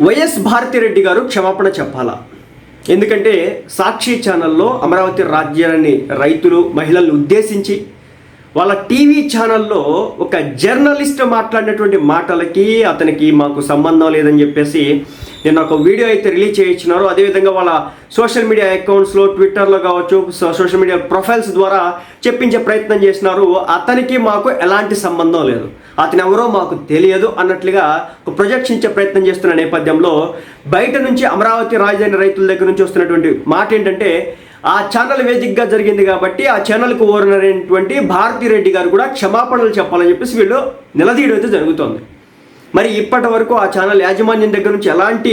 YS Bharathi Reddy గారు క్షమాపణ చెప్పాలా? ఎందుకంటే సాక్షి ఛానల్లో అమరావతి రాజ్యాన్ని రైతులు మహిళలను ఉద్దేశించి వాళ్ళ టీవీ ఛానల్లో ఒక జర్నలిస్ట్ మాట్లాడినటువంటి మాటలకి అతనికి మాకు సంబంధం లేదని చెప్పేసి నేను ఒక వీడియో అయితే రిలీజ్ చేయించినారు. అదేవిధంగా వాళ్ళ సోషల్ మీడియా అకౌంట్స్లో ట్విట్టర్లో కావచ్చు సో- సోషల్ మీడియా ప్రొఫైల్స్ ద్వారా చెప్పించే ప్రయత్నం చేసినారు. అతనికి మాకు ఎలాంటి సంబంధం లేదు. అతను ఎవరో మాకు తెలియదు అన్నట్లుగా ఒక ప్రొజెక్షించే ప్రయత్నం చేస్తున్న నేపథ్యంలో బయట నుంచి అమరావతి రాజధాని రైతుల దగ్గర నుంచి వస్తున్నటువంటి మాట ఏంటంటే ఆ ఛానల్ వేదికగా జరిగింది కాబట్టి ఆ ఛానల్కు అయినటువంటి భారతీ రెడ్డి గారు కూడా క్షమాపణలు చెప్పాలని చెప్పేసి వీళ్ళు నిలదీయడం అయితే జరుగుతోంది. మరి ఇప్పటి వరకు ఆ ఛానల్ యాజమాన్యం దగ్గర నుంచి ఎలాంటి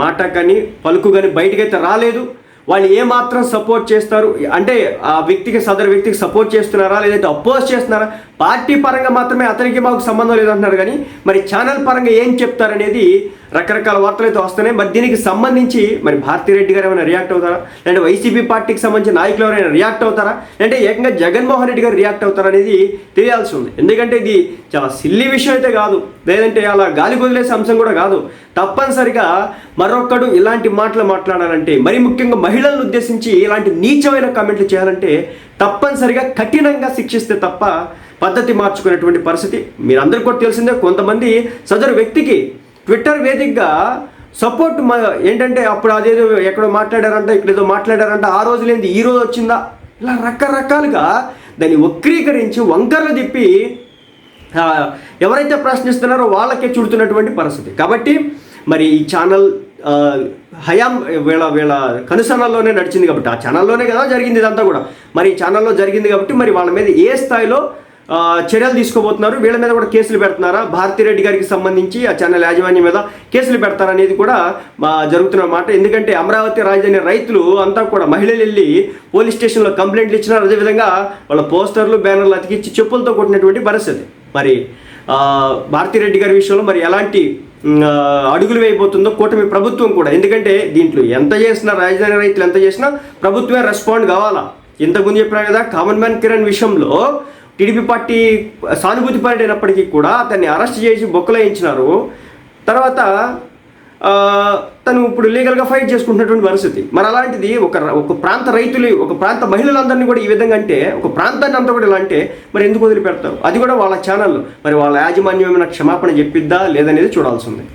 మాట కానీ పలుకు కానీ బయటకైతే రాలేదు. వాళ్ళు ఏమాత్రం సపోర్ట్ చేస్తారు? అంటే ఆ వ్యక్తికి సదరు వ్యక్తికి సపోర్ట్ చేస్తున్నారా? లేదంటే అపోజ్ చేస్తున్నారా? పార్టీ పరంగా మాత్రమే అతనికి మాకు సంబంధం లేదంటున్నారు కానీ మరి ఛానల్ పరంగా ఏం చెప్తారనేది రకరకాల వార్తలు అయితే వస్తున్నాయి. మరి దీనికి సంబంధించి మరి భారతిరెడ్డి గారు ఏమైనా రియాక్ట్ అవుతారా? లేదంటే వైసీపీ పార్టీకి సంబంధించిన నాయకులు ఎవరైనా రియాక్ట్ అవుతారా? అంటే ఏకంగా జగన్మోహన్ రెడ్డి గారు రియాక్ట్ అవుతారా అనేది తెలియాల్సి ఉంది. ఎందుకంటే ఇది చాలా సిల్లీ విషయం అయితే కాదు. లేదంటే అలా గాలి వదిలేసే అంశం కూడా కాదు. తప్పనిసరిగా మరొక్కడు ఇలాంటి మాటలు మాట్లాడాలంటే మరి ముఖ్యంగా మహిళలను ఉద్దేశించి ఇలాంటి నీచమైన కామెంట్లు చేయాలంటే తప్పనిసరిగా కఠినంగా శిక్షిస్తే తప్ప పద్ధతి మార్చుకునేటువంటి పరిస్థితి మీరందరికీ కూడా తెలిసిందే. కొంతమంది సదరు వ్యక్తికి ట్విట్టర్ వేదికగా సపోర్ట్ ఏంటంటే అప్పుడు అదేదో ఎక్కడో మాట్లాడారంట ఇక్కడ ఏదో మాట్లాడారంట ఆ రోజు లేనిది ఈ రోజు వచ్చిందా? ఇలా రకరకాలుగా దాన్ని వక్రీకరించి వంకరలు తిప్పి ఎవరైతే ప్రశ్నిస్తున్నారో వాళ్ళకే చుడుతున్నటువంటి పరిస్థితి. కాబట్టి మరి ఈ ఛానల్ హయాం వీళ్ళ వీళ్ళ కనుసనల్లోనే నడిచింది కాబట్టి ఆ ఛానల్లోనే కదా జరిగింది ఇదంతా కూడా. మరి ఈ ఛానల్లో జరిగింది కాబట్టి మరి వాళ్ళ మీద ఏ స్థాయిలో చర్యలు తీసుకోబోతున్నారు. వీళ్ళ మీద కూడా కేసులు పెడుతున్నారా? భారతిరెడ్డి గారికి సంబంధించి ఆ ఛానల్ యాజమాన్యం మీద కేసులు పెడతారనేది కూడా జరుగుతున్న మాట. ఎందుకంటే అమరావతి రాజధాని రైతులు అంతా కూడా మహిళలు వెళ్ళి పోలీస్ స్టేషన్లో కంప్లైంట్లు ఇచ్చినారు అదేవిధంగా వాళ్ళ పోస్టర్లు బ్యానర్లు అతికిచ్చి చెప్పులతో కొట్టినటువంటి పరిస్థితి. మరి భారతీ భారతిరెడ్డి గారి విషయంలో మరి ఎలాంటి అడుగులు వేయబోతుందో కూటమి ప్రభుత్వం కూడా. ఎందుకంటే దీంట్లో ఎంత చేసినా రాజధాని రైతులు ఎంత చేసినా ప్రభుత్వమే రెస్పాండ్ కావాలా? ఇంతకుముందు చెప్పినా కదా కామన్ మ్యాన్ కిరణ్ విషయంలో టీడీపీ పార్టీ సానుభూతి పరుడైనప్పటికీ కూడా అతన్ని అరెస్ట్ చేసి బొక్కలేయించినారు తర్వాత తను ఇప్పుడు లీగల్గా ఫైట్ చేసుకుంటున్నటువంటి పరిస్థితి. మరి అలాంటిది ఒక ఒక ప్రాంత రైతులు ఒక ప్రాంత మహిళలందరినీ కూడా ఈ విధంగా అంటే ఒక ప్రాంతాన్ని అంతా కూడా ఇలా అంటే మరి ఎందుకు వదిలిపెడతారు? అది కూడా వాళ్ళ ఛానల్. మరి వాళ్ళ యాజమాన్యం ఏమైనా క్షమాపణ చెప్పిద్దా? లేదనేది చూడాల్సి ఉంది.